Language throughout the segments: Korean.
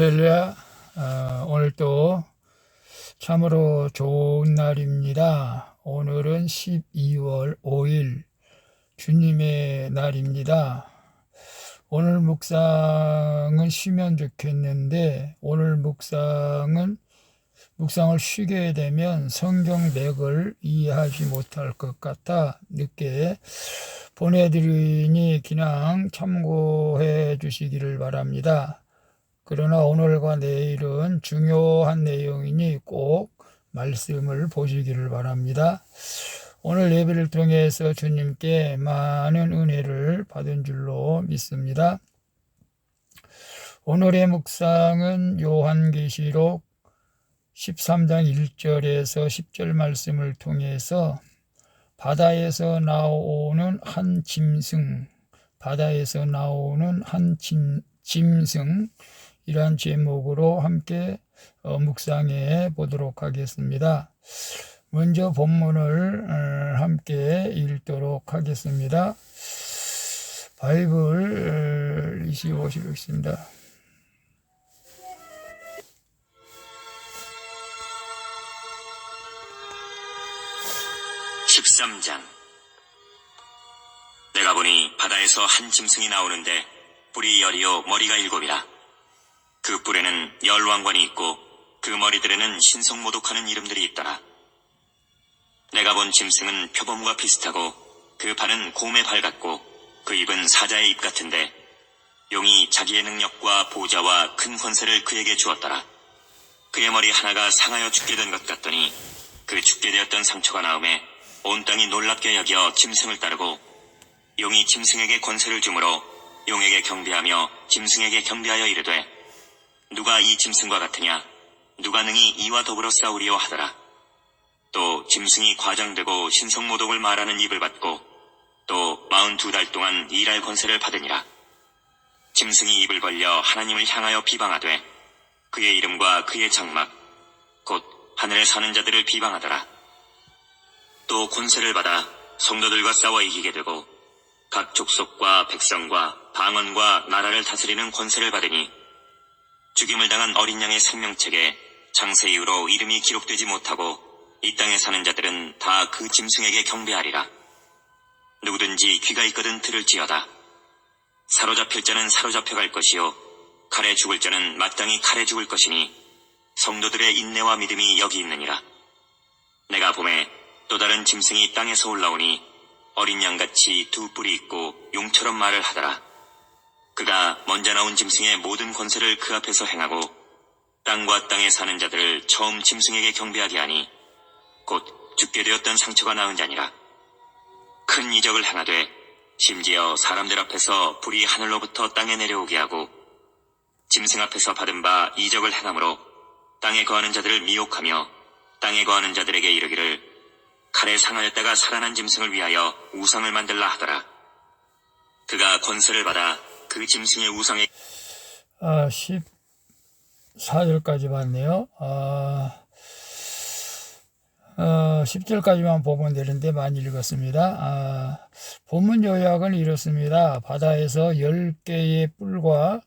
할렐루야. 어, 오늘 또 참으로 좋은 날입니다. 오늘은 12월 5일 주님의 날입니다. 오늘 묵상은 쉬면 좋겠는데 오늘 묵상은 묵상을 쉬게 되면 성경 맥을 이해하지 못할 것 같아 늦게 보내드리니 그냥 참고해 주시기를 바랍니다. 그러나 오늘과 내일은 중요한 내용이니 꼭 말씀을 보시기를 바랍니다. 오늘 예배를 통해서 주님께 많은 은혜를 받은 줄로 믿습니다. 오늘의 묵상은 요한계시록 13장 1절에서 10절 말씀을 통해서 바다에서 나오는 한 짐승, 바다에서 나오는 한 짐, 짐승, 이러한 제목으로 함께 어, 묵상해 보도록 하겠습니다. 먼저 본문을 어, 함께 읽도록 하겠습니다. 바이블 25실 읽습니다. 13장 내가 보니 바다에서 한 짐승이 나오는데 뿔이 열이요 머리가 일곱이라 그 뿔에는 열 왕관이 있고 그 머리들에는 신성모독하는 이름들이 있더라. 내가 본 짐승은 표범과 비슷하고 그 발은 곰의 발 같고 그 입은 사자의 입 같은데 용이 자기의 능력과 보좌와 큰 권세를 그에게 주었더라. 그의 머리 하나가 상하여 죽게 된 것 같더니 그 죽게 되었던 상처가 나음에 온 땅이 놀랍게 여겨 짐승을 따르고 용이 짐승에게 권세를 주므로 용에게 경배하며 짐승에게 경배하여 이르되 누가 이 짐승과 같으냐? 누가 능히 이와 더불어 싸우리요 하더라. 또 짐승이 과장되고 신성모독을 말하는 입을 받고 또 마흔 두 달 동안 일할 권세를 받으니라. 짐승이 입을 벌려 하나님을 향하여 비방하되 그의 이름과 그의 장막 곧 하늘에 사는 자들을 비방하더라. 또 권세를 받아 성도들과 싸워 이기게 되고 각 족속과 백성과 방언과 나라를 다스리는 권세를 받으니 죽임을 당한 어린 양의 생명책에 장세 이후로 이름이 기록되지 못하고 이 땅에 사는 자들은 다 그 짐승에게 경배하리라. 누구든지 귀가 있거든 들을지어다. 사로잡힐 자는 사로잡혀 갈 것이요 칼에 죽을 자는 마땅히 칼에 죽을 것이니 성도들의 인내와 믿음이 여기 있느니라. 내가 봄에 또 다른 짐승이 땅에서 올라오니 어린 양같이 두 뿔이 있고 용처럼 말을 하더라. 그가 먼저 나온 짐승의 모든 권세를 그 앞에서 행하고 땅과 땅에 사는 자들을 처음 짐승에게 경배하게 하니 곧 죽게 되었던 상처가 나은 자니라. 큰 이적을 행하되 심지어 사람들 앞에서 불이 하늘로부터 땅에 내려오게 하고 짐승 앞에서 받은 바 이적을 행함으로 땅에 거하는 자들을 미혹하며 땅에 거하는 자들에게 이르기를 칼에 상하였다가 살아난 짐승을 위하여 우상을 만들라 하더라. 그가 권세를 받아 그 짐승의 우상에 아, 14절까지 봤네요. 아, 어, 10절까지만 보면 되는데 많이 읽었습니다. 아, 본문 요약은 이렇습니다. 바다에서 10개의 뿔과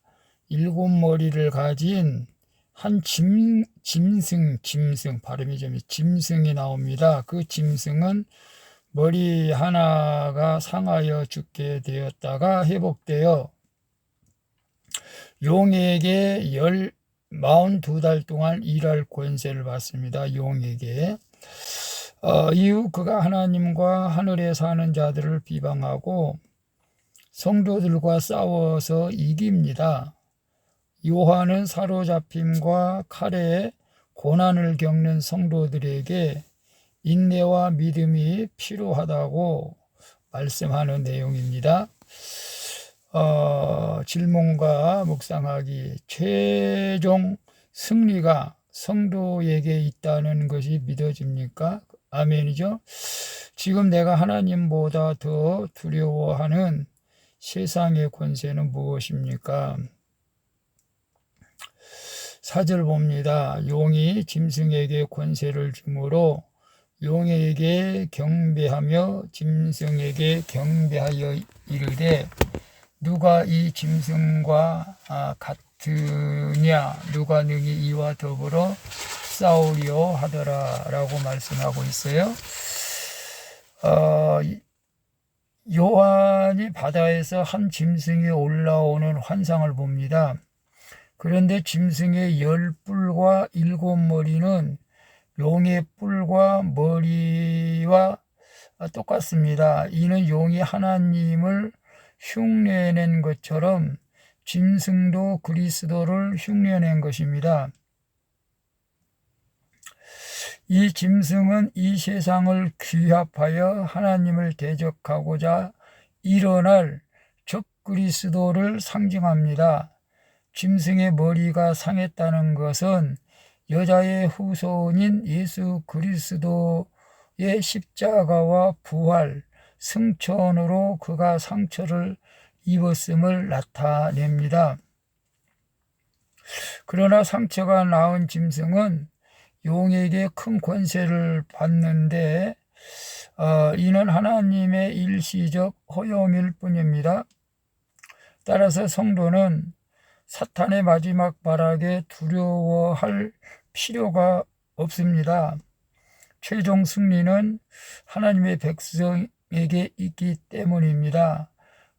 일곱 머리를 가진 한 짐, 짐승, 짐승, 발음이 좀 짐승이 나옵니다. 그 짐승은 머리 하나가 상하여 죽게 되었다가 회복되어 용에게 열, 42달 동안 일할 권세를 받습니다. 용에게. 어, 이후 그가 하나님과 하늘에 사는 자들을 비방하고 성도들과 싸워서 이깁니다. 요한은 사로잡힘과 칼에 고난을 겪는 성도들에게 인내와 믿음이 필요하다고 말씀하는 내용입니다. 어, 질문과 묵상하기 최종 승리가 성도에게 있다는 것이 믿어집니까? 아멘이죠. 지금 내가 하나님보다 더 두려워하는 세상의 권세는 무엇입니까? 사절 봅니다. 용이 짐승에게 권세를 주므로 용에게 경배하며 짐승에게 경배하여 이르되 누가 이 짐승과 아, 같, 드냐 누가 능히 이와 더불어 싸우리요 하더라라고 말씀하고 있어요. 어, 이- 요한이 바다에서 한 짐승이 올라오는 환상을 봅니다. 그런데 짐승의 열 뿔과 일곱 머리는 용의 뿔과 머리와 똑같습니다. 이는 용이 하나님을 흉내낸 것처럼 짐승도 그리스도를 흉내낸 것입니다. 이 짐승은 이 세상을 귀합하여 하나님을 대적하고자 일어날 적 그리스도를 상징합니다. 짐승의 머리가 상했다는 것은 여자의 후손인 예수 그리스도의 십자가와 부활, 승천으로 그가 상처를 입었음을 나타냅니다. 그러나 상처가 나은 짐승은 용에게 큰 권세를 받는데 어, 이는 하나님의 일시적 허용일 뿐입니다. 따라서 성도는 사탄의 마지막 발악에 두려워할 필요가 없습니다. 최종 승리는 하나님의 백성 에게 있기 때문입니다.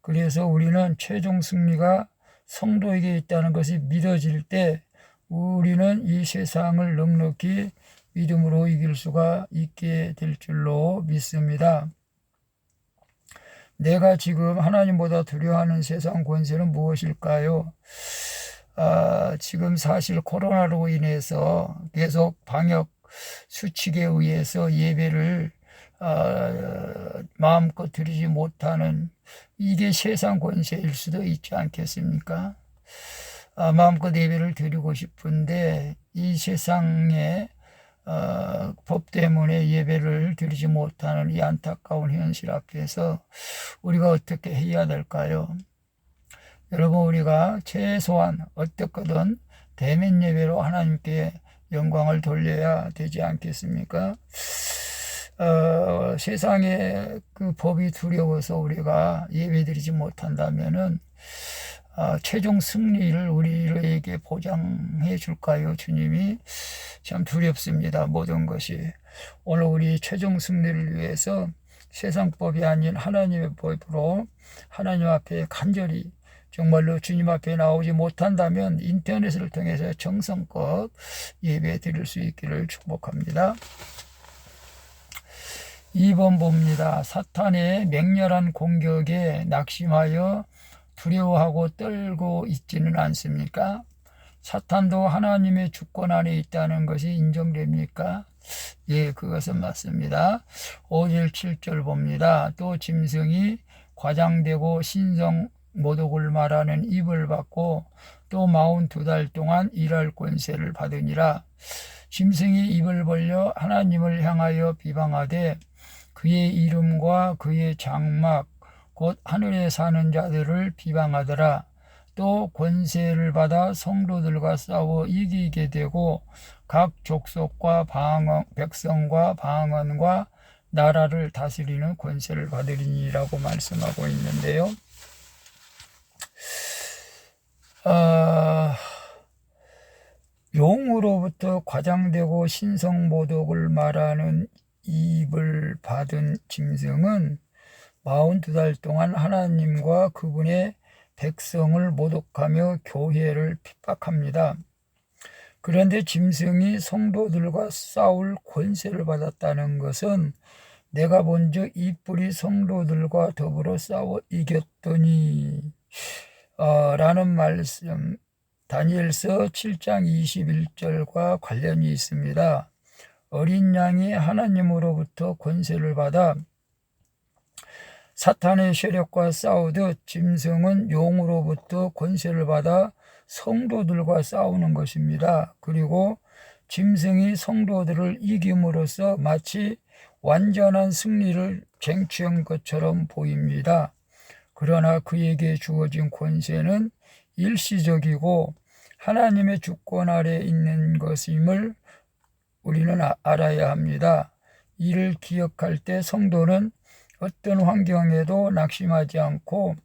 그래서 우리는 최종 승리가 성도에게 있다는 것이 믿어질 때 우리는 이 세상을 넉넉히 믿음으로 이길 수가 있게 될 줄로 믿습니다. 내가 지금 하나님보다 두려워하는 세상 권세는 무엇일까요? 아, 지금 사실 코로나로 인해서 계속 방역 수칙에 의해서 예배를 아, 마음껏 드리지 못하는 이게 세상 권세일 수도 있지 않겠습니까? 아, 마음껏 예배를 드리고 싶은데 이 세상의 어, 법 때문에 예배를 드리지 못하는 이 안타까운 현실 앞에서 우리가 어떻게 해야 될까요? 여러분 우리가 최소한 어떻게든 대면 예배로 하나님께 영광을 돌려야 되지 않겠습니까? 어, 세상의 그 법이 두려워서 우리가 예배드리지 못한다면은 어, 최종 승리를 우리에게 보장해 줄까요? 주님이 참 두렵습니다. 모든 것이 오늘 우리 최종 승리를 위해서 세상법이 아닌 하나님의 법으로 하나님 앞에 간절히 정말로 주님 앞에 나오지 못한다면 인터넷을 통해서 정성껏 예배 드릴 수 있기를 축복합니다. 2번 봅니다. 사탄의 맹렬한 공격에 낙심하여 두려워하고 떨고 있지는 않습니까? 사탄도 하나님의 주권 안에 있다는 것이 인정됩니까? 예, 그것은 맞습니다. 5절, 7절 봅니다. 또 짐승이 과장되고 신성 모독을 말하는 입을 받고 또 마흔 두 달 동안 일할 권세를 받으니라. 짐승이 입을 벌려 하나님을 향하여 비방하되 그의 이름과 그의 장막 곧 하늘에 사는 자들을 비방하더라. 또 권세를 받아 성도들과 싸워 이기게 되고 각 족속과 방언, 백성과 방언과 나라를 다스리는 권세를 받으리니라고 말씀하고 있는데요. 아, 용으로부터 과장되고 신성모독을 말하는 입을 받은 짐승은 42달 동안 하나님과 그분의 백성을 모독하며 교회를 핍박합니다. 그런데 짐승이 성도들과 싸울 권세를 받았다는 것은 내가 먼저 이 뿔이 성도들과 더불어 싸워 이겼더니 어, 라는 말씀 다니엘서 7장 21절과 관련이 있습니다. 어린 양이 하나님으로부터 권세를 받아 사탄의 세력과 싸우듯 짐승은 용으로부터 권세를 받아 성도들과 싸우는 것입니다. 그리고 짐승이 성도들을 이김으로써 마치 완전한 승리를 쟁취한 것처럼 보입니다. 그러나 그에게 주어진 권세는 일시적이고 하나님의 주권 아래 있는 것임을 우리는 아- 알아야 합니다. 이를 기억할 때 성도는 어떤 환경에도 낙심하지 않고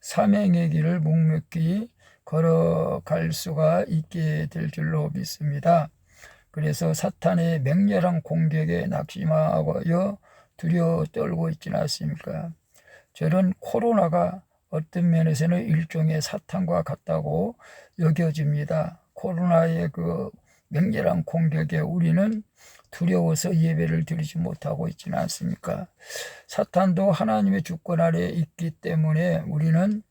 사명의 길을 묵묵히 걸어갈 수가 있게 될 줄로 믿습니다. 그래서 사탄의 맹렬한 공격에 낙심하여 두려워 떨고 있지는 않습니까? 저는 코로나가 어떤 면에서는 일종의 사탄과 같다고 여겨집니다. 코로나의 그 맹렬한 공격에 우리는 두려워서 예배를 드리지 못하고 있지는 않습니까? 사탄도 하나님의 주권 아래 있기 때문에 우리는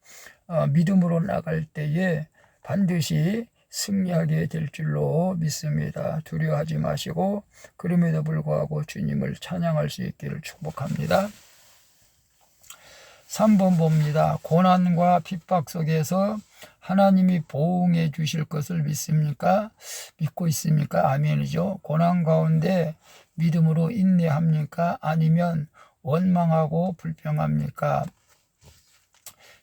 어, 믿음으로 나갈 때에 반드시 승리하게 될 줄로 믿습니다. 두려워하지 마시고 그럼에도 불구하고 주님을 찬양할 수 있기를 축복합니다. 3번 봅니다. 고난과 핍박 속에서 하나님이 보응해 주실 것을 믿습니까? 믿고 있습니까? 아멘이죠. 고난 가운데 믿음으로 인내합니까? 아니면 원망하고 불평합니까?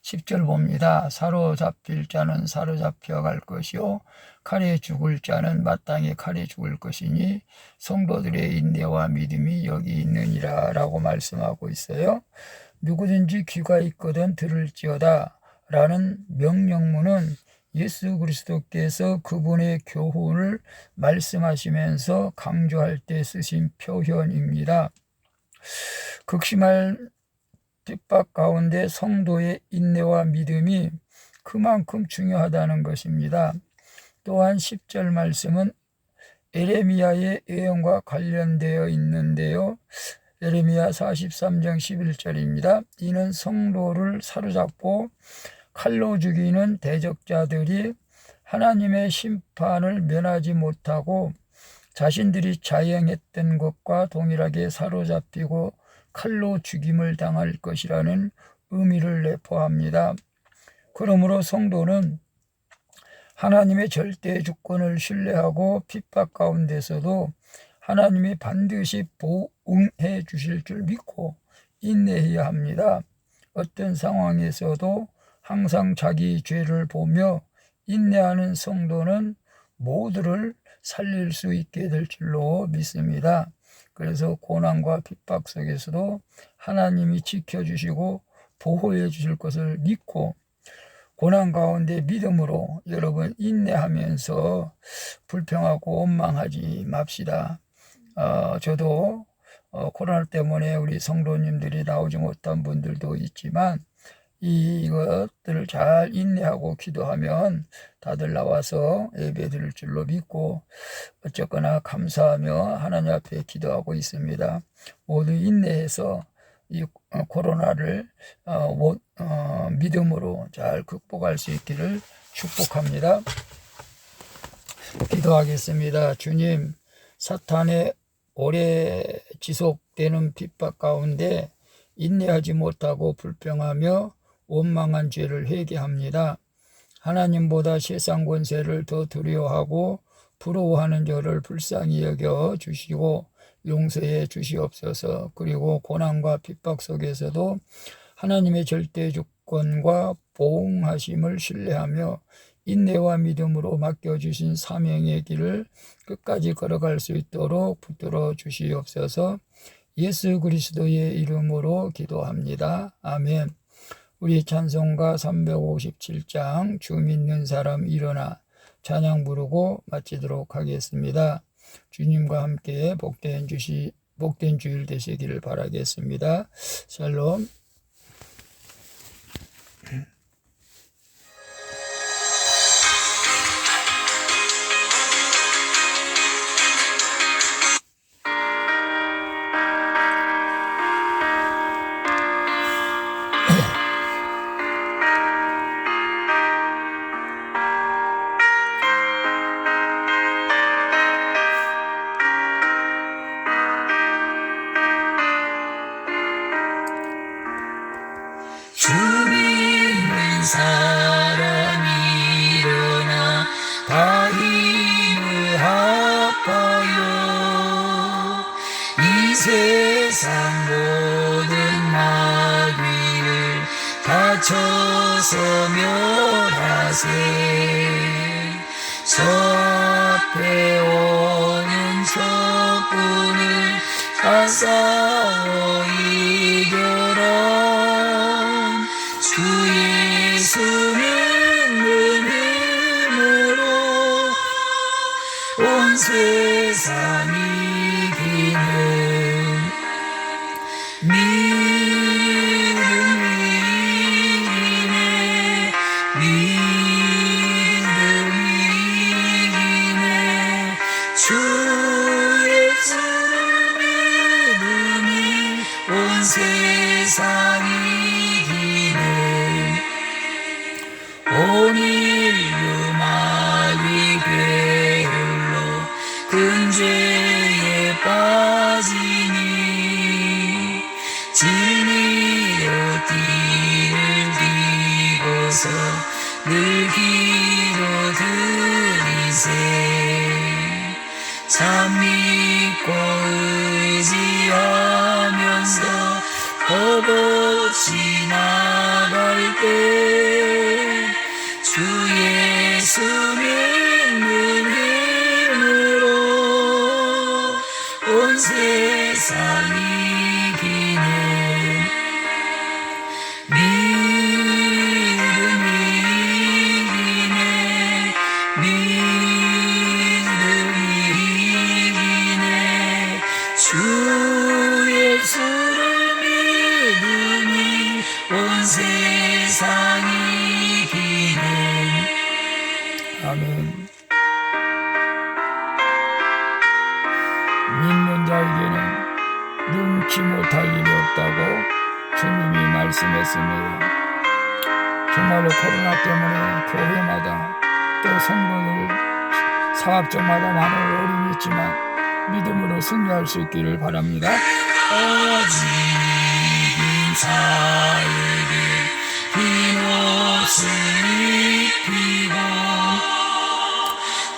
10절 봅니다. 사로잡힐 자는 사로잡혀 갈 것이요. 칼에 죽을 자는 마땅히 칼에 죽을 것이니 성도들의 인내와 믿음이 여기 있느니라 라고 말씀하고 있어요. 누구든지 귀가 있거든 들을지어다 라는 명령문은 예수 그리스도께서 그분의 교훈을 말씀하시면서 강조할 때 쓰신 표현입니다. 극심할 핍박 가운데 성도의 인내와 믿음이 그만큼 중요하다는 것입니다. 또한 10절 말씀은 에레미야의 예언과 관련되어 있는데요. 에레미야 43장 11절입니다. 이는 성도를 사로잡고 칼로 죽이는 대적자들이 하나님의 심판을 면하지 못하고 자신들이 자행했던 것과 동일하게 사로잡히고 칼로 죽임을 당할 것이라는 의미를 내포합니다. 그러므로 성도는 하나님의 절대 주권을 신뢰하고 핍박 가운데서도 하나님이 반드시 보 응해 주실 줄 믿고 인내해야 합니다. 어떤 상황에서도 항상 자기 죄를 보며 인내하는 성도는 모두를 살릴 수 있게 될 줄로 믿습니다. 그래서 고난과 핍박 속에서도 하나님이 지켜주시고 보호해 주실 것을 믿고 고난 가운데 믿음으로 여러분 인내하면서 불평하고 원망하지 맙시다. 어, 저도 어, 코로나 때문에 우리 성도님들이 나오지 못한 분들도 있지만 이것들을 잘 인내하고 기도하면 다들 나와서 예배 드릴 줄로 믿고 어쨌거나 감사하며 하나님 앞에 기도하고 있습니다. 모두 인내해서 이 코로나를 어, 어, 믿음으로 잘 극복할 수 있기를 축복합니다. 기도하겠습니다. 주님, 사탄의 오래 지속되는 핍박 가운데 인내하지 못하고 불평하며 원망한 죄를 회개합니다. 하나님보다 세상 권세를 더 두려워하고 부러워하는 저를 불쌍히 여겨 주시고 용서해 주시옵소서. 그리고 고난과 핍박 속에서도 하나님의 절대 주권과 보응하심을 신뢰하며 인내와 믿음으로 맡겨주신 사명의 길을 끝까지 걸어갈 수 있도록 붙들어 주시옵소서 예수 그리스도의 이름으로 기도합니다. 아멘. 우리 찬송가 357장 주 믿는 사람 일어나 찬양 부르고 마치도록 하겠습니다. 주님과 함께 복된 주시 복된 주일 되시기를 바라겠습니다. 샬롬. 다쳐서 멸하세. 저 앞에 오는 적군을 다싸 믿 참 믿고 의지하면서 겁없이 나갈 때 주 예수 주 예수를 믿음이 온 세상이 기는 아멘. 믿는 자에게는 능치 못할 일이 없다고 주님이 말씀했습니다. 정말로 코로나 때문에 교회마다 또 성도들 사업장마다 많은 어려움이 있지만 믿음으로 승리할 수 있기를 바랍니다.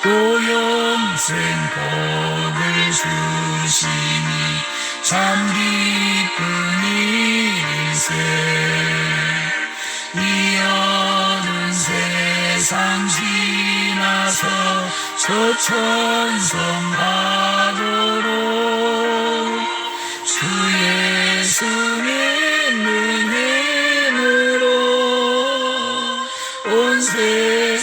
또 영생 복을 주시니 참 기쁜 일일세 이 어두운 세상 지나서 저 천성 가 온세